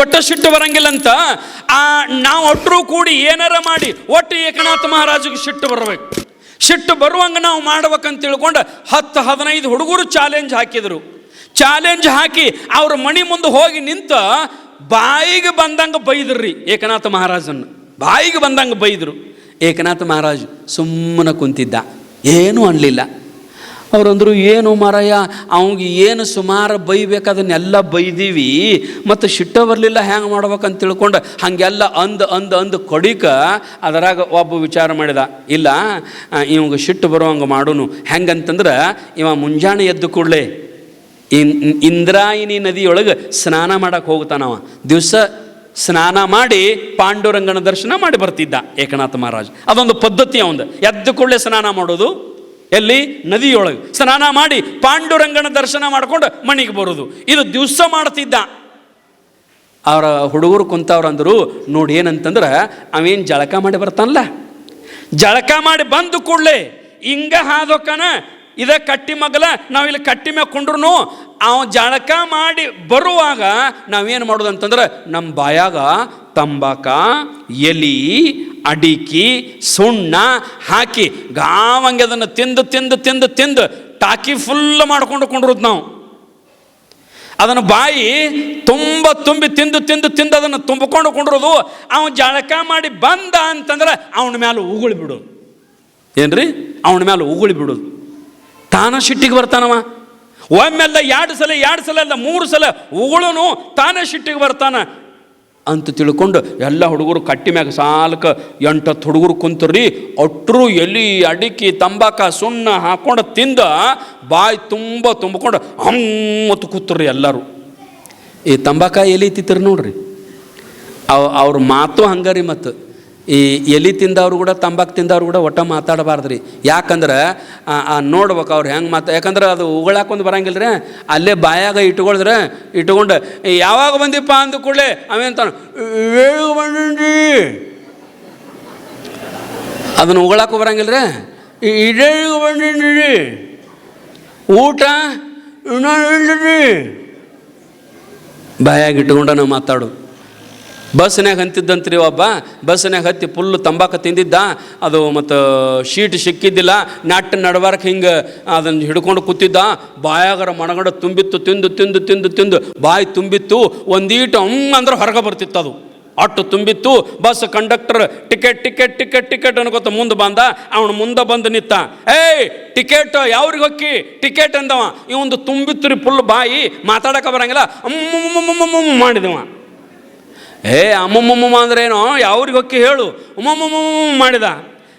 ಒಟ್ಟ ಸಿಟ್ಟು ಬರಂಗಿಲ್ಲ ಅಂತ ಆ ನಾವು ಒಟ್ಟರು ಕೂಡಿ ಏನಾರ ಮಾಡಿ, ಒಟ್ಟು ಏಕನಾಥ ಮಹಾರಾಜಿಗೆ ಸಿಟ್ಟು ಬರಬೇಕು. ಸಿಟ್ಟು ಬರುವಂಗೆ ನಾವು ಮಾಡ್ಬೇಕಂತ ತಿಳ್ಕೊಂಡು ಹತ್ತು ಹದಿನೈದು ಹುಡುಗರು ಚಾಲೆಂಜ್ ಹಾಕಿದರು. ಚಾಲೆಂಜ್ ಹಾಕಿ ಅವ್ರ ಮಣಿ ಮುಂದೆ ಹೋಗಿ ನಿಂತ ಬಾಯಿಗೆ ಬಂದಂಗೆ ಬೈದ್ರಿ ಏಕನಾಥ ಮಹಾರಾಜನ್ನು. ಬಾಯಿಗೆ ಬಂದಂಗೆ ಬೈದರು. ಏಕನಾಥ ಮಹಾರಾಜ್ ಸುಮ್ಮನೆ ಕುಂತಿದ್ದ. ಏನೂ ಅನ್ಲಿಲ್ಲ. ಅವ್ರಂದ್ರು, ಏನು ಮಾರಾಯ, ಅವಂಗೆ ಏನು ಸುಮಾರು ಬೈಬೇಕು ಅದನ್ನೆಲ್ಲ ಬೈದೀವಿ, ಮತ್ತು ಶಿಟ್ಟ ಬರಲಿಲ್ಲ ಹ್ಯಾಂಗೆ ಮಾಡ್ಬೇಕಂತ ತಿಳ್ಕೊಂಡು ಹಾಗೆಲ್ಲ ಅಂದ ಅಂದ, ಅಂದು ಕೊಡಿಕ ಅದರಾಗ ಒಬ್ಬ ವಿಚಾರ ಮಾಡಿದ, ಇಲ್ಲ ಇವಂಗೆ ಸಿಟ್ಟು ಬರುವಂಗೆ ಮಾಡೋನು, ಹೆಂಗಂತಂದ್ರೆ ಇವ ಮುಂಜಾನೆ ಎದ್ದು ಕೂಡಲೇ ಇನ್ ಇಂದ್ರಾಯಿನಿ ನದಿಯೊಳಗೆ ಸ್ನಾನ ಮಾಡಕ್ಕೆ ಹೋಗ್ತಾನವ, ದಿವಸ ಸ್ನಾನ ಮಾಡಿ ಪಾಂಡುರಂಗನ ದರ್ಶನ ಮಾಡಿ ಬರ್ತಿದ್ದ ಏಕನಾಥ ಮಹಾರಾಜ್, ಅದೊಂದು ಪದ್ಧತಿ ಅವಂದು, ಎದ್ದು ಕೂಡಲೇ ಸ್ನಾನ ಮಾಡೋದು ಎಲ್ಲಿ? ನದಿಯೊಳಗೆ. ಸ್ನಾನ ಮಾಡಿ ಪಾಂಡುರಂಗನ ದರ್ಶನ ಮಾಡ್ಕೊಂಡು ಮನೆಗೆ ಬರೋದು. ಇದು ದಿವಸ ಮಾಡ್ತಿದ್ದ. ಅವರ ಹುಡುಗರು ಕುಂತವ್ರು ಅಂದರು, ನೋಡಿ ಏನಂತಂದ್ರೆ, ಅವೇನು ಜಳಕ ಮಾಡಿ ಬರ್ತಾನಲ್ಲ ಜಳಕ ಮಾಡಿ ಬಂದು ಕೂಡಲೇ ಹಿಂಗ ಹಾದೋಕನ ಇದ ಕಟ್ಟಿ ಮಗಲ, ನಾವಿಲ್ಲಿ ಕಟ್ಟಿ ಮ್ಯಾಗ ಕುಂಡ್ರು ಅವ ಜಳಕ ಮಾಡಿ ಬರುವಾಗ ನಾವೇನು ಮಾಡೋದು ಅಂತಂದ್ರೆ ನಮ್ಮ ಬಾಯಾಗ ತಂಬಾಕ, ಎಲಿ, ಅಡಿಕೆ, ಸುಣ್ಣ ಹಾಕಿ ಗಾವಂಗೆ ಅದನ್ನು ತಿಂದು ತಿಂದು ತಿಂದು ತಿಂದು ಟಾಕಿ ಫುಲ್ ಮಾಡ್ಕೊಂಡು ಕೊಂಡಿರೋದು ನಾವು. ಅದನ್ನು ಬಾಯಿ ತುಂಬ ತುಂಬಿ ತಿಂದು ತಿಂದು ತಿಂದು ಅದನ್ನು ತುಂಬಿಕೊಂಡು ಕೊಂಡಿರೋದು ಅವನು ಜಳಕ ಮಾಡಿ ಬಂದ ಅಂತಂದ್ರೆ ಅವನ ಮೇಲೆ ಉಗುಳಿ ಬಿಡು ಏನ್ರಿ? ಅವನ ಮೇಲೆ ಉಗುಳಿ ಬಿಡೋದು ತಾನ ಶಿಟ್ಟಿಗೆ ಬರ್ತಾನವ. ಒಮ್ಮೆಲ್ಲ ಎರಡು ಸಲ ಎರಡು ಸಲ ಅಲ್ಲ, ಮೂರು ಸಲ ಉಗುಳುನು ತಾನೇ ಶಿಟ್ಟಿಗೆ ಬರ್ತಾನ. ಅಂತ ತಿಳ್ಕೊಂಡು ಎಲ್ಲ ಹುಡುಗರು ಕಟ್ಟಿ ಮ್ಯಾಗ ಸಾಲಕ್ಕೆ ಎಂಟತ್ತು ಹುಡುಗರು ಕುಂತರ್ರಿ ಒಟ್ಟರು ಎಲಿ, ಅಡಿಕೆ, ತಂಬಾಕ, ಸುಣ್ಣ ಹಾಕೊಂಡು ತಿಂದ ಬಾಯಿ ತುಂಬ ತುಂಬಿಕೊಂಡು ಅಮ್ಮತ್ತು ಕೂತ್ರಿ ಎಲ್ಲರೂ. ಈ ತಂಬಾಕ ಎಲಿ ತಿತ್ತರಿ ನೋಡ್ರಿ. ಅವ್ ಅವ್ರ ಮಾತು ಹಂಗಾರಿ ಮತ್ತು ಈ ಎಲಿ ತಿಂದವ್ರು ಕೂಡ, ತಂಬಾಕು ತಿಂದವ್ರು ಕೂಡ ಒಟ್ಟ ಮಾತಾಡಬಾರ್ದು ರೀ ಯಾಕಂದ್ರೆ ನೋಡ್ಬೇಕು ಅವ್ರು ಹೆಂಗೆ ಮಾತು, ಯಾಕಂದ್ರೆ ಅದು ಉಗಳಾಕೊಂದು ಬರಂಗಿಲ್ಲ ರೀ ಅಲ್ಲೇ ಬಾಯಾಗ ಇಟ್ಕೊಳಿದ್ರೆ, ಇಟ್ಕೊಂಡು ಯಾವಾಗ ಬಂದಿಪ್ಪ ಅಂದ ಕೂಡಲೇ? ಅವೇನು ತಾನು ಬಂದ್ರಿ ಅದನ್ನು ಉಗಳಾಕು ಬರಂಗಿಲ್ಲ ರೀ ಇಡೇಳಿಗೆ ಬಂದಿನ್ರಿ. ಊಟ ಇನ್ನೂ ಬಾಯಾಗ ಇಟ್ಕೊಂಡ ನಾವು ಮಾತಾಡು. ಬಸ್ನ್ಯಾಗ ಹಂತಿದ್ದಂತ್ರಿ ಒಬ್ಬ ಬಸ್ನಾಗ ಹತ್ತಿ ಫುಲ್ ತಂಬಾಕು ತಿಂದಿದ್ದ, ಅದು ಮತ್ತು ಶೀಟ್ ಸಿಕ್ಕಿದ್ದಿಲ್ಲ, ನಾಟ್ ನಡ್ಬಾರ್ಕ್ ಹಿಂಗೆ ಅದನ್ನು ಹಿಡ್ಕೊಂಡು ಕೂತಿದ್ದ, ಬಾಯಾಗರ ಮಣಗಡ ತುಂಬಿತ್ತು, ತಿಂದು ತಿಂದು ತಿಂದು ತಿಂದು, ಬಾಯಿ ತುಂಬಿತ್ತು, ಒಂದೀಟು ಅಮ್ಮ ಅಂದ್ರೆ ಹೊರಗೆ ಬರ್ತಿತ್ತು ಅದು. ಅಟ್ಟು ತುಂಬಿತ್ತು, bus conductor ticket ticket ticket ticket ಅನ್ಕೋತ ಮುಂದೆ ಬಂದ, ಅವನು ಮುಂದೆ ಬಂದು ನಿತ್ತ, ಏಯ್, ಟಿಕೆಟ್, ಯಾವ್ರಿಗೆ ಹೊಕ್ಕಿ? ಟಿಕೆಟ್ ಅಂದವ. ಇವೊಂದು ತುಂಬಿತ್ತು ರೀ ಫುಲ್ ಬಾಯಿ ಮಾತಾಡಕ್ಕೆ ಬರಂಗಿಲ್ಲ ಅಮ್ಮಮ್ಮಮ್ಮಮ್ಮಮ್ಮ ಮಾಡಿದವ. ಏ, ಅಮ್ಮಮ್ಮಮ್ಮ ಅಂದ್ರೇನೋ? ಯಾವ್ರಿಗೆ ಹೊಕ್ಕಿ ಹೇಳು? ಉಮ್ಮಮ್ಮಮ್ಮ ಮಾಡಿದ.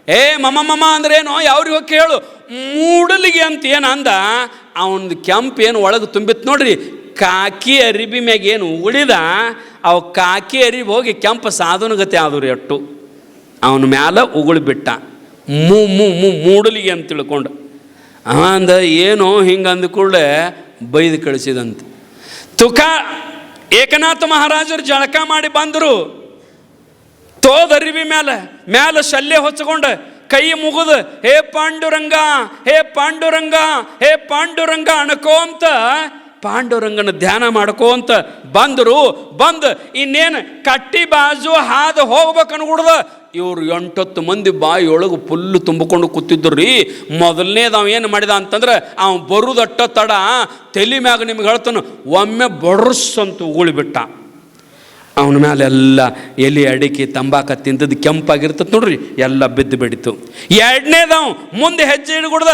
ಏ ಮಮ್ಮಮ್ಮ ಅಂದ್ರೇನೋ? ಯಾವ್ರಿಗೆ ಹೊಕ್ಕಿ ಹೇಳು? ಮೂಡಲಿಗೆ ಅಂತ ಏನು ಅಂದ ಅವನದು ಕೆಂಪು ಏನು ಒಳಗೆ ತುಂಬಿತ್ತು ನೋಡ್ರಿ. ಕಾಕಿ ಅರಿಬಿ ಮ್ಯಾಗ ಏನು ಉಳಿದ, ಅವು ಕಾಕಿ ಅರಿಬಿ ಹೋಗಿ ಕೆಂಪು ಸಾಧನಗತಿ ಆದ್ರು ಎಟ್ಟು. ಅವನ ಮ್ಯಾಲ ಉಗುಳು ಬಿಟ್ಟ ಮೂ ಮೂ ಮೂ, ಮೂಡಲಿಗೆ ಅಂತ ತಿಳ್ಕೊಂಡು. ಅಂದ, ಏನೋ ಹಿಂಗೆ ಅಂದ ಕೂಡಲೇ ಬೈದು ಕಳಿಸಿದಂತೆ. ತುಕ ಏಕನಾಥ ಮಹಾರಾಜರು ಜಳಕ ಮಾಡಿ ಬಂದರು. ತೋದರಿವಿ ಮ್ಯಾಲ ಮ್ಯಾಲ ಶಲ್ಯ ಹೊಚ್ಕೊಂಡು ಕೈ ಮುಗಿದು, ಹೇ ಪಾಂಡುರಂಗ ಹೇ ಪಾಂಡುರಂಗ ಹೇ ಪಾಂಡುರಂಗ ಅನ್ಕೋಂತ ಪಾಂಡುರಂಗನ ಧ್ಯಾನ ಮಾಡ್ಕೋಂತ ಬಂದರು. ಬಂದು ಇನ್ನೇನು ಕಟ್ಟಿ ಬಾಜು ಹಾದು ಹೋಗ್ಬೇಕು ಅನ್ಗುಡ್ದ. ಇವರು ಎಂಟತ್ತು ಮಂದಿ ಬಾಯಿಯೊಳಗೆ ಫುಲ್ಲು ತುಂಬಿಕೊಂಡು ಕೂತಿದ್ರು ರೀ ಮೊದಲನೇದು ಅವ ಏನು ಮಾಡಿದ ಅಂತಂದ್ರೆ ಅವ ಬರುದಟ್ಟ ತಡ ತಲೆ ಮ್ಯಾಗ ನಿಮ್ಗೆ ಹೇಳ್ತಾನೆ, ಒಮ್ಮೆ ಬಡ್ರಸ್ ಅಂತ ಉಗುಳಿಬಿಟ್ಟ ಅವನ ಮೇಲೆ ಎಲ್ಲ ಎಲೆ ಅಡಿಕೆ, ತಂಬಾಕ ತಿಂದದ್ದು ಕೆಂಪಾಗಿರ್ತದೆ ನೋಡ್ರಿ, ಎಲ್ಲ ಬಿದ್ದು ಬಿಡಿತು. ಎರಡನೇದವ್ ಮುಂದೆ ಹೆಜ್ಜೆ ಹಿಡ್ಕೊಡ್ದ,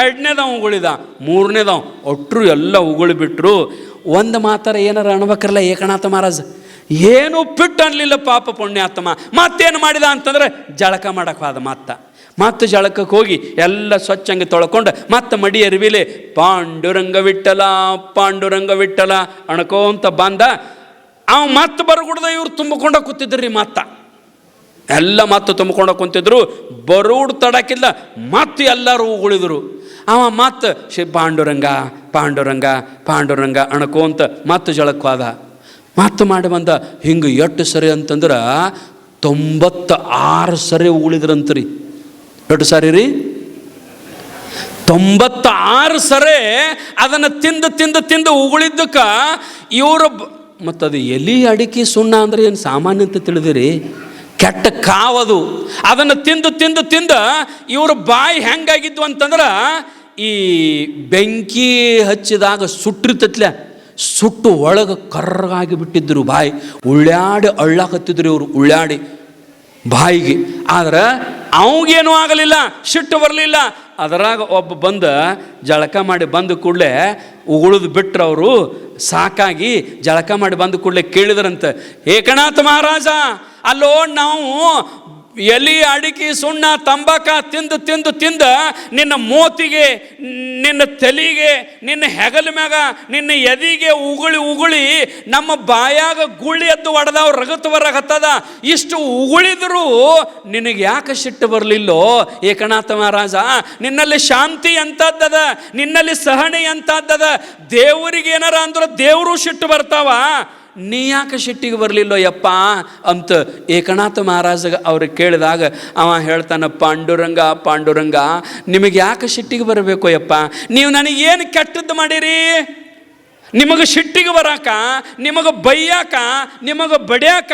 ಎರಡನೇದವ್ ಉಗುಳಿದ, ಮೂರನೇದವ್ ಒಟ್ಟರು ಎಲ್ಲ ಉಗುಳಿ ಬಿಟ್ರು. ಒಂದು ಮಾತಾರ ಏನಾರ ಅನ್ಬೇಕಲ್ಲ ಏಕನಾಥ ಮಹಾರಾಜ್? ಏನು ಪಿಟ್ಟು ಅನ್ಲಿಲ್ಲ ಪಾಪ ಪುಣ್ಯಾತ್ಮ. ಮತ್ತೇನು ಮಾಡಿದ ಅಂತಂದ್ರೆ ಜಳಕ ಮಾಡಕ್ಕೆ ಹೋದ ಮತ್ತ ಮತ್ತೆ ಜಳಕಕ್ಕೆ ಹೋಗಿ ಎಲ್ಲ ಸ್ವಚ್ಛಂಗೆ ತೊಳ್ಕೊಂಡು, ಮತ್ತೆ ಮಡಿ ಅರಿವಿಲೆ ಪಾಂಡುರಂಗ ವಿಟ್ಟಲ ಪಾಂಡುರಂಗ ವಿಟ್ಟಲ ಅಂತ ಬಂದ. ಅವ ಮತ್ತೆ ಬರಗುಡ್ದ ಇವ್ರು ತುಂಬಿಕೊಂಡ ಕೂತಿದ್ರಿ ಮತ್ತ. ಎಲ್ಲ ಮತ್ತು ತುಂಬಿಕೊಂಡ ಕುಂತಿದ್ರು, ಬರುಡ್ ತಡಕಿಲ್ಲ ಮತ್ತು ಎಲ್ಲರೂ ಉಗುಳಿದ್ರು. ಅವ ಮತ್ತೆ ಶಿ ಪಾಂಡುರಂಗ ಪಾಂಡುರಂಗ ಪಾಂಡುರಂಗ ಅಣಕೋಂತ ಮತ್ತೆ ಜಳಕ್ಕೆ ಮತ್ತೆ ಮಾಡಿ ಬಂದ, ಹಿಂಗೆ ಎಷ್ಟು ಸರಿ ಅಂತಂದ್ರೆ ತೊಂಬತ್ತ ಆರು ಸರಿ ಉಗುಳಿದ್ರಂತ್ರಿ. ಎಷ್ಟು ಸಾರಿ ರೀ? ತೊಂಬತ್ತಾರು ಸರಿ ಅದನ್ನು ತಿಂದು ತಿಂದು ತಿಂದು ಉಗುಳಿದ್ದಕ್ಕೆ ಇವರು ಮತ್ತು ಅದು ಎಲಿ ಅಡಿಕೆ ಸುಣ್ಣ ಅಂದ್ರೆ ಏನು ಸಾಮಾನ್ಯ ಅಂತ ತಿಳಿದಿರಿ? ಕೆಟ್ಟ ಕಾವದು. ಅದನ್ನು ತಿಂದು ತಿಂದು ತಿಂದು ಇವರು ಬಾಯಿ ಹೆಂಗಾಗಿದ್ವು ಅಂತಂದ್ರೆ ಈ ಬೆಂಕಿ ಹಚ್ಚಿದಾಗ ಸುಟ್ಟಿರ್ತತ್ಲೆ, ಸುಟ್ಟು ಒಳಗೆ ಕರ್ರಗಾಗಿ ಬಿಟ್ಟಿದ್ರು ಬಾಯಿ. ಉಳ್ಳಾಡಿ ಅಳ್ಳಾಕತ್ತಿದ್ರು ಇವರು ಉಳ್ಳಾಡಿ ಬಾಯಿಗೆ. ಆದ್ರೆ ಅವಂಗೇನೂ ಆಗಲಿಲ್ಲ, ಸಿಟ್ಟು ಬರಲಿಲ್ಲ ಅದರಾಗ ಒಬ್ಬ ಬಂದು ಜಳಕ ಮಾಡಿ ಬಂದ ಕೂಡಲೇ ಉಗುಳಿದು ಬಿಟ್ರು ಅವರು ಸಾಕಾಗಿ ಜಳಕ ಮಾಡಿ ಬಂದ ಕೂಡಲೇ ಕೇಳಿದ್ರಂತೆ ಏಕನಾಥ ಮಹಾರಾಜ, ಅಲ್ಲೋ ನಾವು ಎಲಿ ಅಡಿಕೆ ಸುಣ್ಣ ತಂಬಾಕ ತಿಂದು ತಿಂದು ತಿಂದು ನಿನ್ನ ಮೋತಿಗೆ, ನಿನ್ನ ತಲೆಗೆ, ನಿನ್ನ ಹೆಗಲ ಮ್ಯಾಗ, ನಿನ್ನ ಎದಿಗೆ ಉಗುಳಿ ಉಗುಳಿ ನಮ್ಮ ಬಾಯಾಗ ಗುಳಿ ಎದ್ದು ಒಡೆದವ್ ರಗತ್ ಬರಕತ್ತದ ಇಷ್ಟು ಉಗುಳಿದರೂ ನಿನಗೆ ಯಾಕೆ ಸಿಟ್ಟು ಬರಲಿಲ್ಲೋ? ಏಕನಾಥ ಮಹಾರಾಜ ನಿನ್ನಲ್ಲಿ ಶಾಂತಿ ಅಂತದ್ದದ ನಿನ್ನಲ್ಲಿ ಸಹನೆ ಅಂತದ್ದದ ದೇವರಿಗೆ ಏನಾರ ಅಂದ್ರೆ ದೇವರು ಸಿಟ್ಟು ಬರ್ತಾವ. ನೀ ಯಾಕೆ ಶಿಟ್ಟಿಗೆ ಬರಲಿಲ್ಲೋ ಯಪ್ಪ ಅಂತ ಏಕನಾಥ ಮಹಾರಾಜ ಅವ್ರಿಗೆ ಕೇಳಿದಾಗ, ಅವ ಹೇಳ್ತಾನೆ, ಪಾಂಡುರಂಗ ಪಾಂಡುರಂಗ, ನಿಮಗೆ ಯಾಕೆ ಶಿಟ್ಟಿಗೆ ಬರಬೇಕು ಯಪ್ಪ? ನೀವು ನನಗೇನು ಕೆಟ್ಟದ್ದು ಮಾಡಿರಿ? ನಿಮಗೆ ಶಿಟ್ಟಿಗೆ ಬರಾಕ, ನಿಮಗೆ ಬೈಯಾಕ, ನಿಮಗೆ ಬಡಿಯಾಕ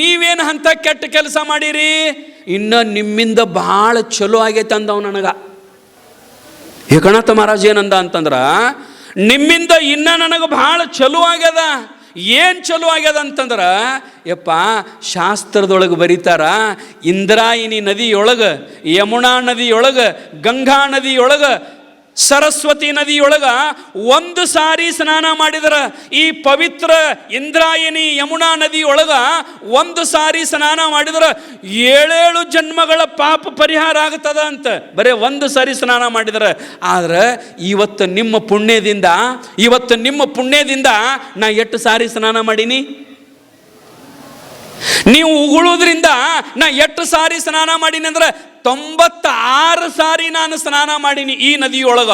ನೀವೇನು ಅಂತ ಕೆಟ್ಟ ಕೆಲಸ ಮಾಡಿರಿ? ಇನ್ನು ನಿಮ್ಮಿಂದ ಭಾಳ ಚಲೋ ಆಗೈತೆ ಅಂದವ್ ನನಗೆ. ಏಕನಾಥ ಮಹಾರಾಜ ಏನಂದ ಅಂತಂದ್ರ, ನಿಮ್ಮಿಂದ ಇನ್ನ ನನಗೆ ಭಾಳ ಚಲೋ ಆಗ್ಯದ. ಏನು ಚಲೋ ಆಗ್ಯದ ಅಂತಂದ್ರೆ ಯಪ್ಪ ಶಾಸ್ತ್ರದೊಳಗೆ ಬರೀತಾರ ಇಂದ್ರಾಯಿನಿ ನದಿಯೊಳಗೆ ಯಮುನಾ ನದಿಯೊಳಗೆ ಗಂಗಾ ನದಿಯೊಳಗೆ ಸರಸ್ವತಿ ನದಿಯೊಳಗ ಒಂದು ಸಾರಿ ಸ್ನಾನ ಮಾಡಿದರ, ಈ ಪವಿತ್ರ ಇಂದ್ರಾಯಣಿ ಯಮುನಾ ನದಿಯೊಳಗ ಒಂದು ಸಾರಿ ಸ್ನಾನ ಮಾಡಿದ್ರೆ, ಏಳೇಳು ಜನ್ಮಗಳ ಪಾಪ ಪರಿಹಾರ ಆಗ್ತದ ಅಂತ. ಬರೇ ಒಂದು ಸಾರಿ ಸ್ನಾನ ಮಾಡಿದರೆ. ಆದ್ರೆ ಇವತ್ತು ನಿಮ್ಮ ಪುಣ್ಯದಿಂದ, ಇವತ್ತು ನಿಮ್ಮ ಪುಣ್ಯದಿಂದ ನಾ ಎಷ್ಟು ಸಾರಿ ಸ್ನಾನ ಮಾಡೀನಿ? ನೀವು ಉಗುಳೋದ್ರಿಂದ ನಾ ಎಷ್ಟು ಸಾರಿ ಸ್ನಾನ ಮಾಡೀನಿ ಅಂದ್ರೆ ತೊಂಬತ್ತಾರು ಸಾರಿ ನಾನು ಸ್ನಾನ ಮಾಡೀನಿ ಈ ನದಿಯೊಳಗ.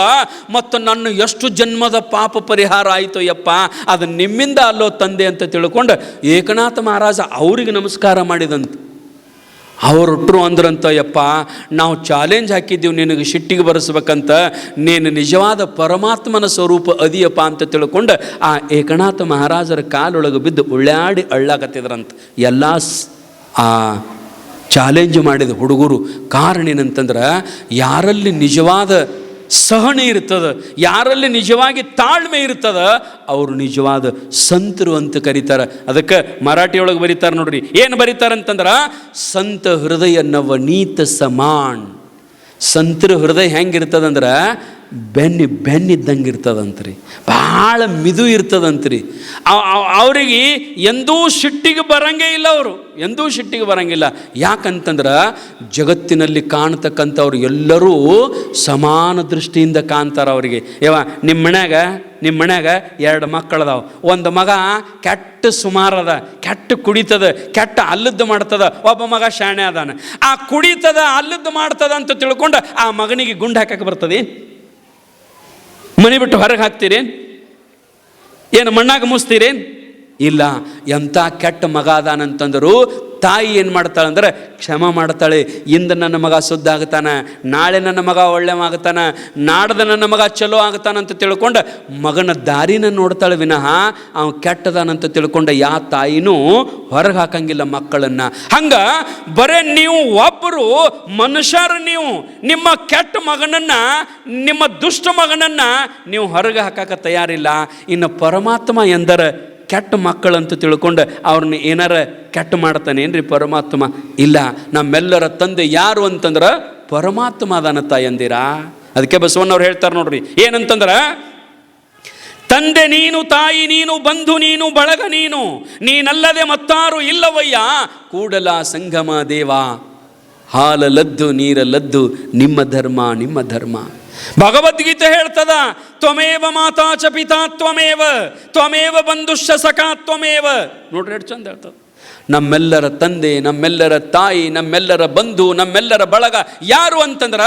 ಮತ್ತು ನನ್ನ ಎಷ್ಟು ಜನ್ಮದ ಪಾಪ ಪರಿಹಾರ ಆಯಿತು ಯಪ್ಪ, ಅದು ನಿಮ್ಮಿಂದ ಅಲ್ಲೋ ತಂದೆ ಅಂತ ತಿಳ್ಕೊಂಡು ಏಕನಾಥ ಮಹಾರಾಜ ಅವರಿಗೆ ನಮಸ್ಕಾರ ಮಾಡಿದಂತ. ಅವರೊಟ್ಟರು ಅಂದ್ರಂತ, ಯಪ್ಪ, ನಾವು ಚಾಲೆಂಜ್ ಹಾಕಿದ್ದೀವಿ, ನಿನಗೆ ಶಿಟ್ಟಿಗೆ ಬರೆಸ್ಬೇಕಂತ. ನೀನು ನಿಜವಾದ ಪರಮಾತ್ಮನ ಸ್ವರೂಪ ಅದಿಯಪ್ಪ ಅಂತ ತಿಳ್ಕೊಂಡು ಆ ಏಕನಾಥ ಮಹಾರಾಜರ ಕಾಲೊಳಗೆ ಬಿದ್ದು ಉಳ್ಳಾಡಿ ಅಳ್ಳಾಕತ್ತಿದ್ರಂತ. ಎಲ್ಲ ಆ ಚಾಲೆಂಜ್ ಮಾಡಿದ ಹುಡುಗರು ಕಾರಣ ಏನಂತಂದ್ರೆ, ಯಾರಲ್ಲಿ ನಿಜವಾದ ಸಹನೆ ಇರ್ತದೆ ಯಾರಲ್ಲಿ ನಿಜವಾಗಿ ತಾಳ್ಮೆ ಇರ್ತದೆ ಅವರು ನಿಜವಾದ ಸಂತರು ಅಂತ ಕರೀತಾರೆ. ಅದಕ್ಕೆ ಮರಾಠಿಯೊಳಗೆ ಬರೀತಾರೆ ನೋಡ್ರಿ. ಏನು ಬರೀತಾರೆ ಅಂತಂದ್ರೆ, ಸಂತ ಹೃದಯ ನವನೀತ ಸಮಾನ್. ಸಂತರ ಹೃದಯ ಹೆಂಗಿರ್ತದಂದ್ರೆ? ಬೆನ್ನಿ ಬೆನ್ನಿದ್ದಂಗೆ ಇರ್ತದಂತ್ರಿ ಭಾಳ ಮಿದು ಇರ್ತದಂತ್ರಿ. ಅವ್- ಅವ್- ಅವ್ರಿಗೆ ಎಂದೂ ಸಿಟ್ಟಿಗೆ ಬರಂಗೇ ಇಲ್ಲ ಅವರು. ಎಂದೂ ಸಿಟ್ಟಿಗೆ ಬರಂಗಿಲ್ಲ. ಯಾಕಂತಂದ್ರೆ ಜಗತ್ತಿನಲ್ಲಿ ಕಾಣ್ತಕ್ಕಂಥವ್ರು ಎಲ್ಲರೂ ಸಮಾನ ದೃಷ್ಟಿಯಿಂದ ಕಾಣ್ತಾರೆ ಅವರಿಗೆ. ಯವ ನಿಮ್ಮ ಮನ್ಯಾಗ ನಿಮ್ಮ ಮನ್ಯಾಗ ಎರಡು ಮಕ್ಕಳದಾವ. ಒಂದು ಮಗ ಕೆಟ್ಟ ಸುಮಾರದ ಕೆಟ್ಟ ಕುಡಿತದ, ಕೆಟ್ಟ ಅಲ್ಲದ್ದು ಮಾಡ್ತದ, ಒಬ್ಬ ಮಗ ಶಾಣೆ ಅದಾನ. ಆ ಕುಡಿತದ, ಅಲ್ಲದ್ದು ಮಾಡ್ತದ ಅಂತ ತಿಳ್ಕೊಂಡು ಆ ಮಗನಿಗೆ ಗುಂಡು ಹಾಕಕ್ಕೆ ಬರ್ತದೆ? ಮನೆ ಬಿಟ್ಟು ಹೊರಗೆ ಹಾಕ್ತೀರೇನು? ಏನು ಮಣ್ಣಾಗ ಮುಸ್ತೀರೇನು? ಇಲ್ಲ ಎಂಥ ಕೆಟ್ಟ ಮಗ ಅದಾನಂತಂದರು ತಾಯಿ ಏನು ಮಾಡ್ತಾಳೆ ಅಂದ್ರೆ ಕ್ಷಮ ಮಾಡ್ತಾಳೆ. ಇಂದು ನನ್ನ ಮಗ ಶುದ್ಧ ಆಗ್ತಾನೆ, ನಾಳೆ ನನ್ನ ಮಗ ಒಳ್ಳೆ ಆಗ್ತಾನೆ, ನಾಡ್ದ ನನ್ನ ಮಗ ಚಲೋ ಆಗ್ತಾನಂತ ತಿಳ್ಕೊಂಡು ಮಗನ ದಾರಿನ ನೋಡ್ತಾಳೆ ವಿನಃ ಅವ ಕೆಟ್ಟದಾನಂತ ತಿಳ್ಕೊಂಡ ಯಾ ತಾಯಿನೂ ಹೊರಗೆ ಹಾಕಂಗಿಲ್ಲ ಮಕ್ಕಳನ್ನು. ಹಂಗ ಬರೇ ನೀವು ಒಬ್ಬರು ಮನುಷ್ಯರು ನೀವು, ನಿಮ್ಮ ಕೆಟ್ಟ ಮಗನನ್ನು, ನಿಮ್ಮ ದುಷ್ಟ ಮಗನನ್ನು ನೀವು ಹೊರಗೆ ಹಾಕಕ್ಕೆ ತಯಾರಿಲ್ಲ. ಇನ್ನು ಪರಮಾತ್ಮ ಎಂದರ ಕೆಟ್ಟ ಮಕ್ಕಳಂತ ತಿಳ್ಕೊಂಡು ಅವ್ರನ್ನ ಏನಾರ ಕೆಟ್ಟ ಮಾಡ್ತಾನೇನ್ರಿ ಪರಮಾತ್ಮ? ಇಲ್ಲ, ನಮ್ಮೆಲ್ಲರ ತಂದೆ ಯಾರು ಅಂತಂದ್ರೆ ಪರಮಾತ್ಮ ಅದಾನ ತಾಯಂದಿರಾ ಅದಕ್ಕೆ ಬಸವಣ್ಣವ್ರು ಹೇಳ್ತಾರೆ ನೋಡ್ರಿ, ಏನಂತಂದ್ರೆ, ತಂದೆ ನೀನು, ತಾಯಿ ನೀನು, ಬಂಧು ನೀನು, ಬಳಗ ನೀನು, ನೀನಲ್ಲದೆ ಮತ್ತಾರು ಇಲ್ಲವಯ್ಯ? ಕೂಡಲ ಸಂಗಮ ದೇವ ನೀರ ಲದ್ದು ನಿಮ್ಮ ಧರ್ಮ ನಿಮ್ಮ ಧರ್ಮ. ಭಗವದ್ಗೀತೆ ಹೇಳ್ತದ, ತ್ವಮೇವ ಮಾತಾ ಚ ಪಿತಾ ತ್ವಮೇವ ತ್ವಮೇವ ಬಂಧು ಸಖಾ ತ್ವಮೇವ. ನೋಡ್ರಿ ಎಷ್ಟು ಚಂದ ಹೇಳ್ತದ. ನಮ್ಮೆಲ್ಲರ ತಂದೆ, ನಮ್ಮೆಲ್ಲರ ತಾಯಿ, ನಮ್ಮೆಲ್ಲರ ಬಂಧು, ನಮ್ಮೆಲ್ಲರ ಬಳಗ ಯಾರು ಅಂತಂದ್ರ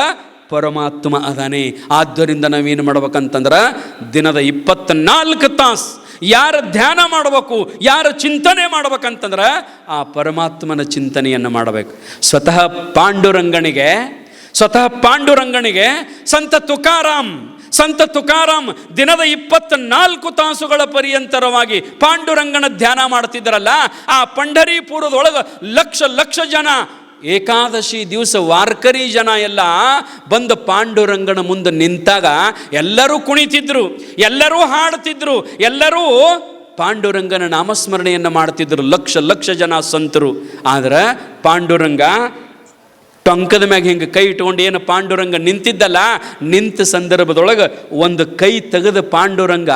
ಪರಮಾತ್ಮ ಅದಾನೆ. ಆದ್ದರಿಂದ ನಾವೇನು ಮಾಡ್ಬೇಕಂತಂದ್ರ, ದಿನದ ಇಪ್ಪತ್ನಾಲ್ಕು ತಾಸ್ ಯಾರ ಧ್ಯಾನ ಮಾಡಬೇಕು, ಯಾರ ಚಿಂತನೆ ಮಾಡ್ಬೇಕಂತಂದ್ರ ಆ ಪರಮಾತ್ಮನ ಚಿಂತನೆಯನ್ನು ಮಾಡಬೇಕು. ಸ್ವತಃ ಪಾಂಡುರಂಗನಿಗೆ ಸ್ವತಃ ಪಾಂಡುರಂಗನಿಗೆ ಸಂತ ತುಕಾರಾಮ್ ಸಂತ ತುಕಾರಾಮ್ ದಿನದ ಇಪ್ಪತ್ನಾಲ್ಕು ತಾಸುಗಳ ಪರ್ಯಂತರವಾಗಿ ಪಾಂಡುರಂಗನ ಧ್ಯಾನ ಮಾಡ್ತಿದ್ರಲ್ಲ, ಆ ಪಂಢರೀಪುರದೊಳಗೆ ಲಕ್ಷ ಲಕ್ಷ ಜನ, ಏಕಾದಶಿ ದಿವಸ ವಾರ್ಕರಿ ಜನ ಎಲ್ಲ ಬಂದು ಪಾಂಡುರಂಗನ ಮುಂದೆ ನಿಂತಾಗ ಎಲ್ಲರೂ ಕುಣಿತಿದ್ರು, ಎಲ್ಲರೂ ಹಾಡ್ತಿದ್ರು, ಎಲ್ಲರೂ ಪಾಂಡುರಂಗನ ನಾಮಸ್ಮರಣೆಯನ್ನು ಮಾಡ್ತಿದ್ರು, ಲಕ್ಷ ಲಕ್ಷ ಜನ ಸಂತರು. ಆದರೆ ಪಾಂಡುರಂಗ ಟೊಂಕದ ಮ್ಯಾಗ ಹಿಂಗೆ ಕೈ ಇಟ್ಕೊಂಡು ಏನು ಪಾಂಡುರಂಗ ನಿಂತಿದ್ದಲ್ಲ, ನಿಂತ ಸಂದರ್ಭದೊಳಗೆ ಒಂದು ಕೈ ತೆಗೆದು ಪಾಂಡುರಂಗ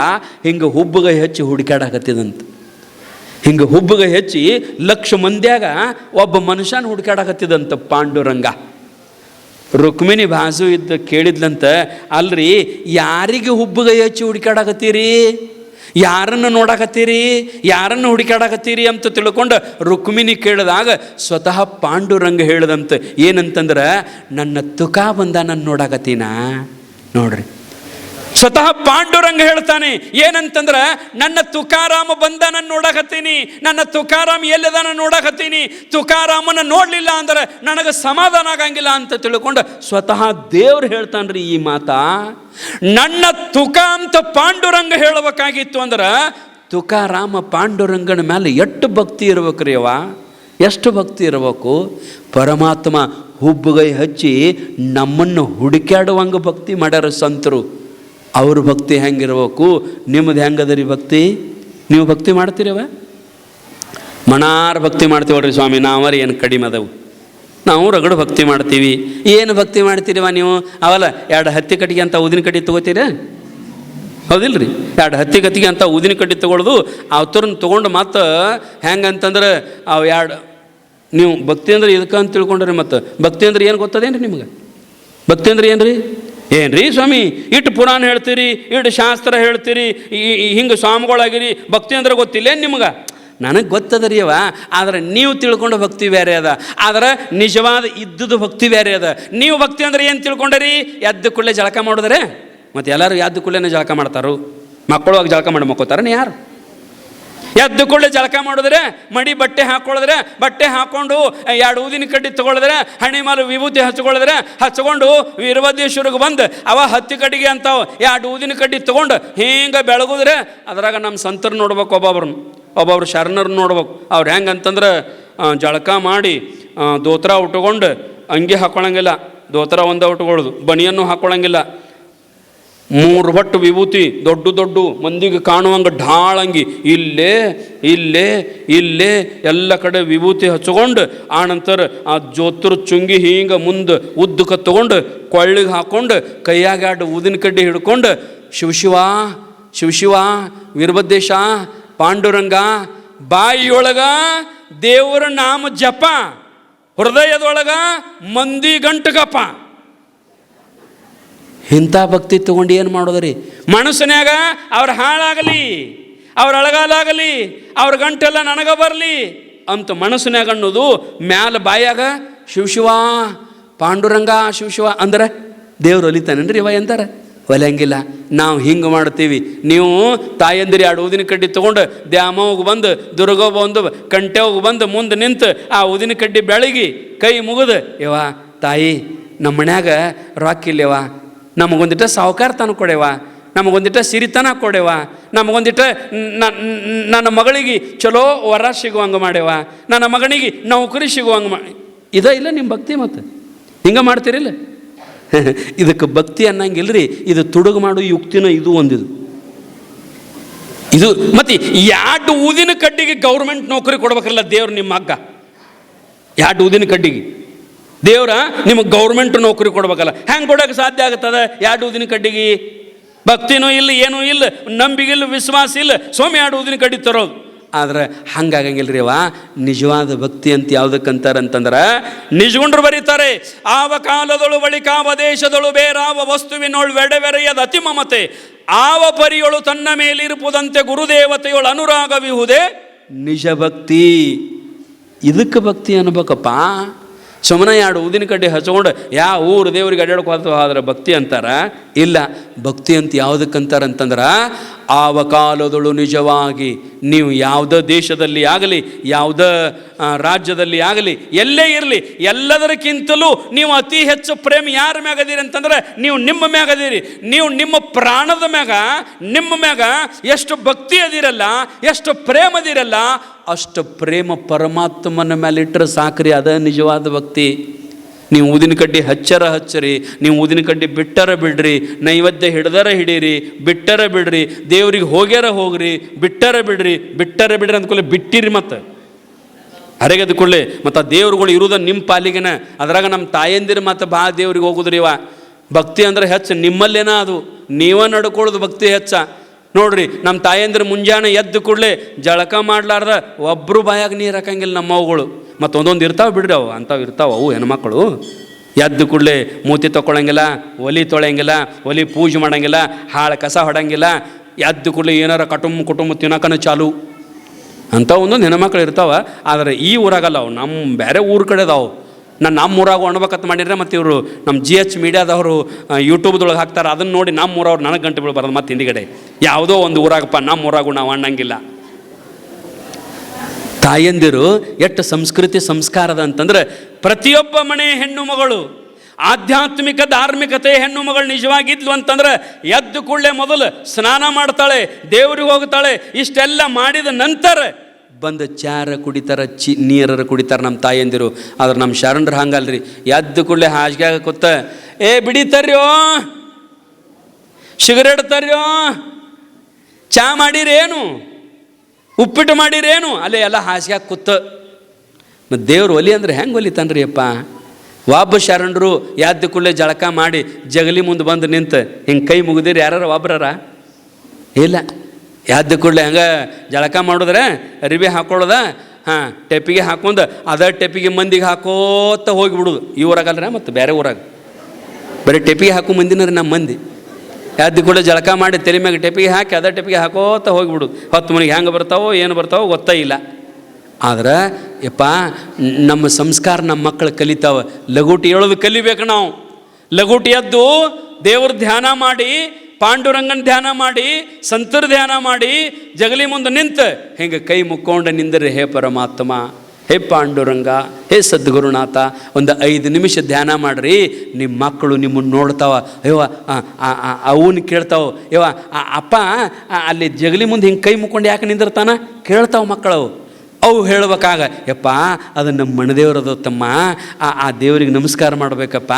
ಹಿಂಗೆ ಹುಬ್ಬುಗ ಹೆಚ್ಚಿ ಹುಡುಕಾಡಕತ್ತಿದಂತ ಹಿಂಗೆ ಹುಬ್ಬುಗ ಹೆಚ್ಚಿ ಲಕ್ಷ ಮಂದ್ಯಾಗ ಒಬ್ಬ ಮನುಷ್ಯನ ಹುಡುಕಾಡಕತ್ತಿದಂತ ಪಾಂಡುರಂಗ. ರುಕ್ಮಿಣಿ ಬಾಜು ಇದ್ದ ಕೇಳಿದ್ಲಂತ, ಅಲ್ರಿ, ಯಾರಿಗೆ ಹುಬ್ಬುಗ ಹೆಚ್ಚಿ ಹುಡುಕಾಡಕತ್ತೀರಿ ಯಾರನ್ನು ನೋಡಕತ್ತೀರಿ? ಯಾರನ್ನು ಹುಡುಕಾಡಕತ್ತೀರಿ ಅಂತ ತಿಳ್ಕೊಂಡು ರುಕ್ಮಿಣಿ ಕೇಳಿದಾಗ ಸ್ವತಃ ಪಾಂಡುರಂಗ ಹೇಳಿದಂತೆ, ಏನಂತಂದ್ರೆ, ನನ್ನ ತುಕ ಬಂದ ನನ್ನ ನೋಡಕತ್ತೀನ? ನೋಡ್ರಿ. ಸ್ವತಃ ಪಾಂಡುರಂಗ ಹೇಳ್ತಾನೆ, ಏನಂತಂದ್ರೆ, ನನ್ನ ತುಕಾರಾಮ ಬಂದ ನಾನು ನೋಡಕತ್ತೀನಿ, ನನ್ನ ತುಕಾರಾಮ್ ಎಲ್ಲಿದಾನ ನೋಡಕತ್ತೀನಿ, ತುಕಾರಾಮನ ನೋಡಲಿಲ್ಲ ಅಂದ್ರೆ ನನಗೆ ಸಮಾಧಾನ ಆಗಂಗಿಲ್ಲ ಅಂತ ತಿಳ್ಕೊಂಡು ಸ್ವತಃ ದೇವ್ರು ಹೇಳ್ತಾನ್ರಿ ಈ ಮಾತಾ. ನನ್ನ ತುಕ ಅಂತ ಪಾಂಡುರಂಗ ಹೇಳಬೇಕಾಗಿತ್ತು ಅಂದ್ರೆ, ತುಕಾರಾಮ ಪಾಂಡುರಂಗನ ಮೇಲೆ ಎಷ್ಟು ಭಕ್ತಿ ಇರ್ಬೇಕ್ರಿ ಅವ ಎಷ್ಟು ಭಕ್ತಿ ಇರಬೇಕು? ಪರಮಾತ್ಮ ಹುಬ್ಬುಗೈ ಹಚ್ಚಿ ನಮ್ಮನ್ನು ಹುಡುಕ್ಯಾಡುವಂಗೆ ಭಕ್ತಿ ಮಾಡ್ಯಾರ ಸಂತರು. ಅವ್ರ ಭಕ್ತಿ ಹೆಂಗಿರ್ಬೇಕು? ನಿಮ್ಮದು ಹೆಂಗದರಿ ಭಕ್ತಿ? ನೀವು ಭಕ್ತಿ ಮಾಡ್ತೀರವ? ಮಣಾರ ಭಕ್ತಿ ಮಾಡ್ತೀವಲ್ರಿ ಸ್ವಾಮಿ, ನಾವರಿ ಏನು ಕಡಿಮೆ ಅದಾವು. ನಾವು ರಗಡು ಭಕ್ತಿ ಮಾಡ್ತೀವಿ. ಏನು ಭಕ್ತಿ ಮಾಡ್ತೀರಿವ ನೀವು? ಅವಲ್ಲ ಎರಡು ಹತ್ತಿ ಕಟ್ಟಿಗೆ ಅಂತ ಊದಿನ ಕಡ್ಡಿ ತೊಗೋತೀರ? ಹೌದಿಲ್ರಿ. ಎರಡು ಹತ್ತಿ ಕತ್ತಿಗೆ ಅಂತ ಊದಿನ ಕಡ್ಡಿ ತೊಗೊಳ್ದು ಅವತರನ್ನ ತೊಗೊಂಡು ಮತ್ತೆ ಹೆಂಗಂತಂದ್ರೆ ಅವು ಎರಡು ನೀವು ಭಕ್ತಿ ಅಂದ್ರೆ ಇದಕ್ಕೆ ಅಂತ ತಿಳ್ಕೊಂಡ್ರಿ ಮತ್ತು. ಭಕ್ತಿ ಅಂದ್ರೆ ಏನು ಗೊತ್ತದೇನು ರೀ ನಿಮ್ಗೆ? ಭಕ್ತಿ ಅಂದ್ರೆ ಏನ್ರಿ? ಏನ್ರಿ ಸ್ವಾಮಿ? ಇಟ್ಟು ಪುರಾಣ ಹೇಳ್ತೀರಿ ಇಟ್ಟು ಶಾಸ್ತ್ರ ಹೇಳ್ತೀರಿ, ಈ ಹಿಂಗೆ ಸ್ವಾಮಿಗಳಾಗಿರಿ, ಭಕ್ತಿ ಅಂದ್ರೆ ಗೊತ್ತಿಲ್ಲ ನಿಮ್ಗೆ? ನನಗೆ ಗೊತ್ತದ ರೀ ಅವ, ಆದರೆ ನೀವು ತಿಳ್ಕೊಂಡ ಭಕ್ತಿ ಬೇರೆ ಅದ. ಆದರೆ ನಿಜವಾದ ಇದ್ದದ್ದು ಭಕ್ತಿ ಬೇರೆ ಅದ. ನೀವು ಭಕ್ತಿ ಅಂದ್ರೆ ಏನು ತಿಳ್ಕೊಂಡರಿ? ಎದ್ದು ಕೂಡಲೇ ಜಳಕ ಮಾಡಿದ್ರೆ? ಮತ್ತು ಎಲ್ಲರೂ ಎದ್ದು ಕೂಡಲೇ ಜಳಕ ಮಾಡ್ತಾರು? ಮಕ್ಕಳು ಜಳಕ ಮಾಡಿ ಮಕ್ಕೋತಾರ ಯಾರು? ಎದ್ದು ಕೂಡಲೇ ಜಳಕ ಮಾಡಿದ್ರೆ, ಮಡಿ ಬಟ್ಟೆ ಹಾಕ್ಕೊಳ್ಳಿದ್ರೆ ಬಟ್ಟೆ ಹಾಕ್ಕೊಂಡು ಎರಡು ಊದಿನ ಕಡ್ಡಿ ತಗೊಳಿದ್ರೆ ಹಣೆ ವಿಭೂತಿ ಹಚ್ಕೊಳ್ಳಿದ್ರೆ, ಹಚ್ಕೊಂಡು ವೀರಭದ್ರೇಶ್ವರಿಗೆ ಬಂದು, ಅವ ಹತ್ತಿ ಕಡ್ಡಿಗೆ ಅಂತಾವ, ಎರಡು ಊದಿನ ಕಡ್ಡಿ ತಗೊಂಡು ಹಿಂಗೆ ಬೆಳಗುದ್ರೆ, ಅದ್ರಾಗ ನಮ್ಮ ಸಂತರು ನೋಡ್ಬೇಕು ಒಬ್ಬೊಬ್ರನ್ನ ಒಬ್ಬೊಬ್ರು ಶರಣರನ್ನ ನೋಡ್ಬೇಕು. ಅವ್ರು ಹೆಂಗೆ ಅಂತಂದ್ರೆ ಜಳಕ ಮಾಡಿ ದೋತ್ರ ಉಟ್ಕೊಂಡು, ಅಂಗಿ ಹಾಕೊಳ್ಳಂಗಿಲ್ಲ. ದೋತ್ರ ಒಂದೇ ಉಟ್ಕೊಳ್ಳೋದು, ಬನಿಯನ್ನು ಹಾಕ್ಕೊಳಂಗಿಲ್ಲ ಮೂರು ಬಟ್ಟು ವಿಭೂತಿ, ದೊಡ್ಡ ದೊಡ್ಡ ಮಂದಿಗೆ ಕಾಣುವಂಗೆ ಢಾಳಂಗಿ, ಇಲ್ಲೇ ಇಲ್ಲೇ ಇಲ್ಲೇ ಎಲ್ಲ ಕಡೆ ವಿಭೂತಿ ಹಚ್ಕೊಂಡು ಆನಂತರ ಆ ಜೋತ್ರ ಚುಂಗಿ ಹಿಂಗೆ ಮುಂದೆ ಉದ್ದಕ್ಕೆ ತಗೊಂಡು, ಕೊಳ್ಳಿಗೆ ಹಾಕ್ಕೊಂಡು ಕೈಯಾಗ ಎರಡು ಊದಿನ ಕಡ್ಡಿ ಹಿಡ್ಕೊಂಡು ಶಿವಶಿವ ಶಿವಶಿವ ವೀರಭದ್ರೇಶ, ಪಾಂಡುರಂಗ, ಬಾಯಿಯೊಳಗ ದೇವರ ನಾಮ ಜಪ, ಹೃದಯದೊಳಗ ಮಂದಿ ಗಂಟಗಪ್ಪ ಇಂಥ ಭಕ್ತಿ ತಗೊಂಡು ಏನು ಮಾಡೋದ್ರಿ? ಮನಸ್ಸಿನಾಗ ಅವ್ರ ಹಾಳಾಗಲಿ, ಅವ್ರ ಅಳಗಾಲಾಗಲಿ, ಅವ್ರ ಗಂಟೆಲ್ಲ ನನಗ ಬರಲಿ ಅಂತ ಮನಸ್ಸಿನಾಗ ಅನ್ನೋದು ಮ್ಯಾಲ ಬಾಯಾಗ ಶಿವಶಿವ ಪಾಂಡುರಂಗ ಶಿವಶಿವ ಅಂದ್ರೆ ದೇವ್ರು ಒಲಿತಾನೇನ್ರಿ ಇವ ಎಂತಾರೆ ಒಲೆಯಂಗಿಲ್ಲ. ನಾವು ಹಿಂಗೆ ಮಾಡ್ತೀವಿ. ನೀವು ತಾಯಂದಿರಿ ಎರಡು ಊದಿನ ಕಡ್ಡಿ ತೊಗೊಂಡು ದ್ಯಾಮವ್ಗೆ ಬಂದು ದುರ್ಗ ಬಂದು, ಕಂಟೆವ್ಗೆ ಬಂದು ಮುಂದೆ ನಿಂತು ಆ ಊದಿನ ಕಡ್ಡಿ ಬೆಳಗಿ ಕೈ ಮುಗಿದು. ಇವ ತಾಯಿ ನಮ್ಮ ಮನ್ಯಾಗ ರೊಕ್ಕ ಸಾಹುಕಾರ ತನ ಕೊಡೆವ, ನಮಗೊಂದಿಟ್ಟ ಸಿರಿತನ ಕೊಡೆವ, ನಮಗೊಂದಿಟ್ಟ ನ- ನ- ನನ್ನ ಮಗಳಿಗೆ ಚಲೋ ವರ ಸಿಗುವಂಗೆ ಮಾಡ್ಯವ, ನನ್ನ ಮಗನಿಗೆ ನೌಕರಿ ಸಿಗುವಂಗೆ ಮಾಡಿ ಇದ ಇಲ್ಲ ನಿಮ್ಮ ಭಕ್ತಿ ಮತ್ತು? ಹಿಂಗೆ ಮಾಡ್ತೀರಿಲ್ಲ? ಇದಕ್ಕೆ ಭಕ್ತಿ ಅನ್ನಂಗಿಲ್ರಿ, ಇದು ತುಡುಗು ಮಾಡು ಯುಕ್ತಿನ ಇದು ಒಂದಿದು. ಇದು ಮತ್ತೆ ಎರಡು ಊದಿನ ಕಡ್ಡಿಗೆ ಗೌರ್ಮೆಂಟ್ ನೌಕರಿ ಕೊಡ್ಬೇಕಲ್ಲ ದೇವ್ರು ನಿಮ್ಮ ಹಗ್ಗ? ಎರಡು ಊದಿನ ಕಡ್ಡಿಗೆ? ದೇವ್ರ ನಿಮಗೆ ಗೌರ್ಮೆಂಟ್ ನೌಕರಿ ಕೊಡ್ಬೇಕಲ್ಲ. ಹೆಂಗೆ ಕೊಡೋಕೆ ಸಾಧ್ಯ ಆಗುತ್ತದೆ? ಎರಡು ದಿನ ಕಡ್ಡಿಗೆ. ಭಕ್ತಿನೂ ಇಲ್ಲ, ಏನೂ ಇಲ್ಲ ನಂಬಿಗಿಲ್ಲ ವಿಶ್ವಾಸ ಇಲ್ಲ. ಸ್ವಾಮಿ ಎರಡು ದಿನ ಕಡ್ಡಿ ತರೋದು. ಆದ್ರೆ ಹಂಗಾಗಂಗಿಲ್ಲ ರೀ ಅವ ನಿಜವಾದ ಭಕ್ತಿ ಅಂತ ಯಾವುದಕ್ಕಂತಾರಂತಂದ್ರೆ ನಿಜಗುಂಡ್ರು ಬರೀತಾರೆ, ಆವ ಕಾಲದೊಳು ಬಳಿಕಾವ ದೇಶದೊಳು ಬೇರಾವ ವಸ್ತುವಿನೊಳು ವೆಡೆವೆರೆಯದ ಅತಿ ಮಮತೆ ಆವ ಪರಿಯೊಳು ತನ್ನ ಮೇಲಿರುಪುದಂತೆ ಗುರುದೇವತೆಯೊಳು ಅನುರಾಗವಿಹುದೇ ನಿಜ ಭಕ್ತಿ. ಇದಕ್ಕೆ ಭಕ್ತಿ ಅನ್ಬೇಕಪ್ಪ. ಸುಮ್ಮನೆ ಎರಡು ಊದಿನ ಕಡ್ಡಿ ಹಚ್ಕೊಂಡು ಯಾವ ಊರು ದೇವ್ರಿಗೆ ಅಡ್ಡಾಡ್ಕೋತ ಆದ್ರೆ ಭಕ್ತಿ ಅಂತಾರ? ಇಲ್ಲ. ಭಕ್ತಿ ಅಂತ ಯಾವುದಕ್ಕಂತಾರಂತಂದ್ರೆ ಆವ ಕಾಲದಳು ನಿಜವಾಗಿ ನೀವು ಯಾವುದೇ ದೇಶದಲ್ಲಿ ಆಗಲಿ, ಯಾವುದೇ ರಾಜ್ಯದಲ್ಲಿ ಆಗಲಿ, ಎಲ್ಲೇ ಇರಲಿ, ಎಲ್ಲದರಕ್ಕಿಂತಲೂ ನೀವು ಅತಿ ಹೆಚ್ಚು ಪ್ರೇಮ ಯಾರ ಮ್ಯಾಗ ಅದೀರಿ ಅಂತಂದ್ರೆ, ನೀವು ನಿಮ್ಮ ಮ್ಯಾಗ ಅದೀರಿ. ನೀವು ನಿಮ್ಮ ಪ್ರಾಣದ ಮ್ಯಾಗ, ನಿಮ್ಮ ಮ್ಯಾಗ ಎಷ್ಟು ಭಕ್ತಿ ಅದಿರಲ್ಲ, ಎಷ್ಟು ಪ್ರೇಮ ಅದಿರಲ್ಲ ಅಷ್ಟು ಪ್ರೇಮ ಪರಮಾತ್ಮನ ಮೇಲೆ ಇಟ್ಟರೆ ಸಾಕ್ರಿ, ಅದ ನಿಜವಾದ ಭಕ್ತಿ. ನೀವು ಊದಿನ ಕಡ್ಡಿ ಹಚ್ಚರ ಹಚ್ಚರಿ, ನೀವು ಊದಿನ ಕಡ್ಡಿ ಬಿಟ್ಟರ ಬಿಡ್ರಿ, ನೈವೇದ್ಯ ಹಿಡ್ದರ ಹಿಡೀರಿ, ಬಿಟ್ಟರ ಬಿಡ್ರಿ, ದೇವ್ರಿಗೆ ಹೋಗ್ಯಾರ ಹೋಗ್ರಿ, ಬಿಟ್ಟರ ಬಿಡ್ರಿ ಬಿಟ್ಟರ ಬಿಡ್ರಿ ಅಂದ್ಕೊಳ್ಳಿ ಬಿಟ್ಟಿರಿ ಮತ್ತೆ. ಹರಗದ ಕೊಳ್ಳೆ ಮತ್ತು ಆ ದೇವ್ರುಗಳು ಇರುವುದು ನಿಮ್ಮ ಪಾಲಿಗೆನ, ಅದ್ರಾಗ ನಮ್ಮ ತಾಯಂದಿರು ಮತ್ತು ಭಾಳ ದೇವ್ರಿಗೆ ಹೋಗುದ್ರಿ ಇವ. ಭಕ್ತಿ ಅಂದ್ರೆ ಹೆಚ್ಚು, ನಿಮ್ಮಲ್ಲೇನ ಅದು. ನೀವೇ ನಡ್ಕೊಳ್ಳೋದು ಭಕ್ತಿ ಹೆಚ್ಚ. ನೋಡ್ರಿ ನಮ್ಮ ತಾಯಂದ್ರೆ ಮುಂಜಾನೆ ಎದ್ದು ಕೂಡಲೇ ಜಳಕ ಮಾಡ್ಲಾರ್ದ ಒಬ್ಬರು ಬಾಯಾಗ ನೀರು ಹಾಕಂಗಿಲ್ಲ ನಮ್ಮ ಅವುಗಳು ಮತ್ತು ಒಂದೊಂದು ಇರ್ತಾವೆ ಬಿಡ್ರಿ ಅವು ಅಂಥವು ಇರ್ತಾವೆ ಅವು ಹೆಣ್ಮಕ್ಳು. ಎದ್ದು ಕೂಡಲೇ ಮೂತಿ ತೊಗೊಳಂಗಿಲ್ಲ ಒಲಿ ತೊಳೆಯಂಗಿಲ್ಲ, ಒಲಿ ಪೂಜೆ ಮಾಡೋಂಗಿಲ್ಲ, ಹಾಳು ಕಸ ಹೊಡಂಗಿಲ್ಲ, ಎದ್ದು ಕೂಡಲೇ ಏನಾರ ಕಟುಂಬ ಕುಟುಂಬ ತಿನ್ನೋಕನ ಚಾಲು. ಅಂಥ ಒಂದೊಂದು ಹೆಣ್ಮಕ್ಳು ಇರ್ತಾವೆ, ಆದರೆ ಈ ಊರಾಗಲ್ಲ ಅವು ನಮ್ಮ ಬೇರೆ ಊರ ಕಡೆ ಅದಾವು ನಾನು ನಮ್ಮ ಊರಾಗ ಒಣಬೇಕಂತ ಮಾಡಿದ್ರೆ ಮತ್ತು ಇವರು ನಮ್ಮ ಜಿ ಎಚ್ ಮೀಡಿಯಾದವರು ಯೂಟ್ಯೂಬ್ದೊಳಗೆ ಹಾಕ್ತಾರೆ. ಅದನ್ನು ನೋಡಿ ನಮ್ಮ ಊರವ್ರು ನನಗೆ ಗಂಟೆ ಬೀಳು ಬರೋದು ಮತ್ತು ಹಿಂದಿಗಡೆ. ಯಾವುದೋ ಒಂದು ಊರಾಗಪ್ಪ ನಮ್ಮ ಊರಾಗೂ ನಾವು ಅಣ್ಣಂಗಿಲ್ಲ. ತಾಯಂದಿರು, ಎಷ್ಟು ಸಂಸ್ಕೃತಿ ಸಂಸ್ಕಾರದ ಅಂತಂದ್ರೆ ಪ್ರತಿಯೊಬ್ಬ ಮನೆ ಹೆಣ್ಣು ಮಗಳು, ಆಧ್ಯಾತ್ಮಿಕ ಧಾರ್ಮಿಕತೆ ಹೆಣ್ಣು ಮಗಳು ನಿಜವಾಗಿದ್ಲು ಅಂತಂದ್ರೆ ಎದ್ದು ಕೂಡಲೇ ಮೊದಲು ಸ್ನಾನ ಮಾಡ್ತಾಳೆ, ದೇವ್ರಿಗೆ ಹೋಗ್ತಾಳೆ, ಇಷ್ಟೆಲ್ಲ ಮಾಡಿದ ನಂತರ ಬಂದು ಚಾರ ಕುಡಿತಾರ, ಚಿ ನೀರರ ಕುಡಿತಾರ ನಮ್ಮ ತಾಯಂದಿರು ಆದ್ರೆ ನಮ್ಮ ಶರಣರು ಹಂಗಲ್ರಿ. ಎದ್ದು ಕೂಡಲೇ ಹಾಸಿಗೆ ಕೂತ, ಏ ಬಿಡಿತಾರ್ಯೋ? ಸಿಗರೇಟ್ ತರ್ಯೋ? ಚಾ ಮಾಡಿರೇನು? ಉಪ್ಪಿಟ್ಟು ಮಾಡಿರೇನು? ಅಲ್ಲೇ ಎಲ್ಲ ಹಾಸಿಗೆ ಕೂತ. ಮತ್ತು ದೇವ್ರು ಒಲಿ ಅಂದ್ರೆ ಹೆಂಗೆ ಒಲಿತಾನ್ರಿ ಅಪ್ಪ ಒಬ್ಬ ಶರಣರು ಯಾದ ಕೂಡಲೇ ಜಳಕ ಮಾಡಿ ಜಗಲಿ ಮುಂದೆ ಬಂದು ನಿಂತು, ಹಿಂಗೆ ಕೈ ಮುಗಿದಿರಿ ಯಾರು ಒಬ್ಬರಾರ ಇಲ್ಲ. ಯಾದ ಕೂಡಲೇ ಹಂಗೆ ಜಳಕ ಮಾಡಿದ್ರೆ ಅರಿವಿ ಹಾಕೊಳ್ಳೋದ, ಹಾಂ, ಟೆಪ್ಪಿಗೆ ಹಾಕೊಂಡು ಅದ ಟೆಪ್ಪಿಗೆ ಮಂದಿಗೆ ಹಾಕೋತ ಹೋಗಿಬಿಡುದು. ಈ ಊರಾಗಲ್ರ ಮತ್ತು ಬೇರೆ ಊರಾಗ. ಬರೀ ಟೆಪ್ಪಿಗೆ ಹಾಕೋ ಮಂದಿನ ನಮ್ಮ ಮಂದಿ. ಎದ್ದು ಕೂಡ ಜಳಕ ಮಾಡಿ ತಲೆ ಮ್ಯಾಗ ಟೆಪ್ಪಿಗೆ ಹಾಕಿ ಅದ ಟೆಪ್ಪಿಗೆ ಹಾಕೋತ ಹೋಗಿಬಿಡು ಹೊತ್ತು ಮನೆಗೆ ಹೆಂಗೆ ಬರ್ತಾವೋ, ಏನು ಬರ್ತಾವೋ ಗೊತ್ತೇ ಇಲ್ಲ. ಆದ್ರೆ, ಯಪ್ಪ ನಮ್ಮ ಸಂಸ್ಕಾರ ನಮ್ಮ ಮಕ್ಕಳು ಕಲಿತಾವ. ಲಗೋಟಿ ಹೇಳೋದು ಕಲಿಬೇಕು ನಾವು. ಲಗೋಟಿ ಎದ್ದು ದೇವ್ರ ಧ್ಯಾನ ಮಾಡಿ ಪಾಂಡುರಂಗನ ಧ್ಯಾನ ಮಾಡಿ, ಸಂತರ ಧ್ಯಾನ ಮಾಡಿ, ಜಗಲಿ ಮುಂದೆ ನಿಂತ ಹಿಂಗೆ ಕೈ ಮುಕ್ಕೊಂಡು ನಿಂದರೆ ಹೇ ಪರಮಾತ್ಮ, ಹೇ ಪಾಂಡುರಂಗ, ಹೇ ಸದ್ಗುರುನಾಥ, ಒಂದು ಐದು ನಿಮಿಷ ಧ್ಯಾನ ಮಾಡ್ರಿ ನಿಮ್ಮ ಮಕ್ಕಳು ನಿಮ್ಮನ್ನು ನೋಡ್ತಾವ ಅಯ್ಯವ ಅವನು ಕೇಳ್ತಾವ ಯವ್ವ ಅಪ್ಪ ಅಲ್ಲಿ ಜಗಲಿ ಮುಂದೆ ಹಿಂಗೆ ಕೈ ಮುಕ್ಕೊಂಡು ಯಾಕೆ ನಿಂದಿರ್ತಾನ? ಕೇಳ್ತಾವ ಮಕ್ಕಳು. ಅವು ಹೇಳ್ಬೇಕಾಗ, ಯಪ್ಪ, ಅದು ನಮ್ಮ ಮಣದೇವ್ರದು ತಮ್ಮ, ಆ ಆ ದೇವರಿಗೆ ನಮಸ್ಕಾರ ಮಾಡಬೇಕಪ್ಪ,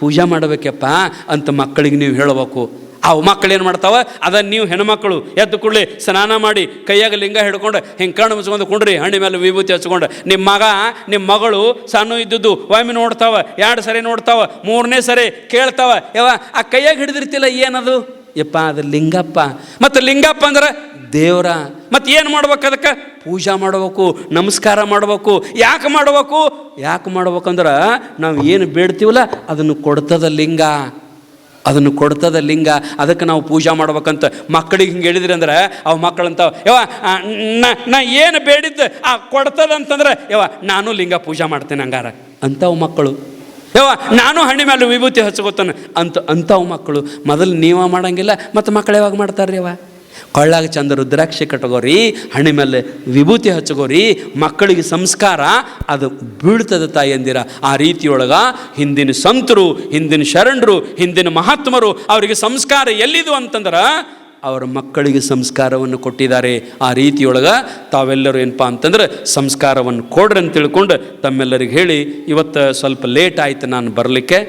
ಪೂಜೆ ಮಾಡಬೇಕಪ್ಪ ಅಂತ ಮಕ್ಕಳಿಗೆ ನೀವು ಹೇಳಬೇಕು. ಅವು ಮಕ್ಕಳು ಏನು ಮಾಡ್ತಾವ? ಅದನ್ನು ನೀವು ಹೆಣ್ಮಕ್ಳು ಎದ್ದು ಕೂಡಲಿ ಸ್ನಾನ ಮಾಡಿ ಕೈಯಾಗ ಲಿಂಗ ಹಿಡ್ಕೊಂಡು ಹಿಂಗೆ ಕಣ್ಣು ಮುಚ್ಕೊಂಡು ಕುಂಡ್ರಿ ಹಣ್ಣಿ ಮೇಲೆ ವಿಭೂತಿ ಹಚ್ಕೊಂಡು. ನಿಮ್ಮ ಮಗ ನಿಮ್ಮ ಮಗಳು ಸಣ್ಣ ಇದ್ದದ್ದು ಒಮ್ಮೆ ನೋಡ್ತಾವ, ಎರಡು ಸರಿ ನೋಡ್ತಾವ, ಮೂರನೇ ಸರಿ ಕೇಳ್ತಾವ ಯಾವ ಆ ಕೈಯಾಗ ಹಿಡಿದಿರ್ತಿಲ್ಲ ಏನದು? ಯಪ್ಪ, ಅದು ಲಿಂಗಪ್ಪ. ಮತ್ತು ಲಿಂಗಪ್ಪ ಅಂದ್ರೆ ದೇವರ. ಮತ್ತು ಏನು ಮಾಡ್ಬೇಕು ಅದಕ್ಕೆ? ಪೂಜಾ ಮಾಡಬೇಕು, ನಮಸ್ಕಾರ ಮಾಡಬೇಕು. ಯಾಕೆ ಮಾಡಬೇಕು? ಯಾಕೆ ಮಾಡ್ಬೇಕಂದ್ರೆ ನಾವು ಏನು ಬೇಡ್ತೀವಲ್ಲ ಅದನ್ನು ಕೊಡ್ತದ ಲಿಂಗ. ಅದನ್ನು ಕೊಡ್ತದ ಲಿಂಗ, ಅದಕ್ಕೆ ನಾವು ಪೂಜೆ ಮಾಡ್ಬೇಕಂತ ಮಕ್ಕಳಿಗೆ ಹಿಂಗೆ ಹೇಳಿದ್ರಿ ಅಂದ್ರೆ, ಅವು ಮಕ್ಕಳಂತ ಯವ ನಾ ಏನು ಬೇಡಿದ್ದು, ಆ, ಕೊಡ್ತದಂತಂದ್ರೆ ಯವ ನಾನು ಲಿಂಗ ಪೂಜೆ ಮಾಡ್ತೇನೆ ಹಂಗಾರ. ಅಂಥವು ಮಕ್ಕಳು. ಯವ ನಾನು ಹಣ್ಣಿ ಮೇಲೆ ವಿಭೂತಿ ಹಚ್ಕೋತಾನೆ ಅಂತ ಅಂಥವು ಮಕ್ಕಳು. ಮೊದಲು ನೀವ ಮಾಡಂಗಿಲ್ಲ, ಮತ್ತು ಮಕ್ಕಳು ಯಾವಾಗ ಮಾಡ್ತಾರ್ರಿ ಯವ ಕೊಳ್ಳಾಗ ಚಂದ ರುದ್ರಾಕ್ಷಿ ಕಟ್ಟಗೋರಿ ಹಣೆ ಮೇಲೆ ವಿಭೂತಿ ಹಚ್ಕೋರಿ, ಮಕ್ಕಳಿಗೆ ಸಂಸ್ಕಾರ, ಅದು ಬೀಳ್ತದೆ ತಾಯಂದಿರ ಆ ರೀತಿಯೊಳಗ ಹಿಂದಿನ ಸಂತರು, ಹಿಂದಿನ ಶರಣರು, ಹಿಂದಿನ ಮಹಾತ್ಮರು ಅವರಿಗೆ ಸಂಸ್ಕಾರ ಎಲ್ಲಿದು ಅಂತಂದ್ರೆ ಅವರ ಮಕ್ಕಳಿಗೆ ಸಂಸ್ಕಾರವನ್ನು ಕೊಟ್ಟಿದ್ದಾರೆ. ಆ ರೀತಿಯೊಳಗ ತಾವೆಲ್ಲರೂ ಏನಪ್ಪ ಅಂತಂದ್ರೆ ಸಂಸ್ಕಾರವನ್ನು ಕೊಡ್ರಿ ಅಂತ ತಿಳ್ಕೊಂಡು ತಮ್ಮೆಲ್ಲರಿಗೆ ಹೇಳಿ, ಇವತ್ತು ಸ್ವಲ್ಪ ಲೇಟ್ ಆಯ್ತು, ನಾನು ಬರಲಿಕ್ಕೆ.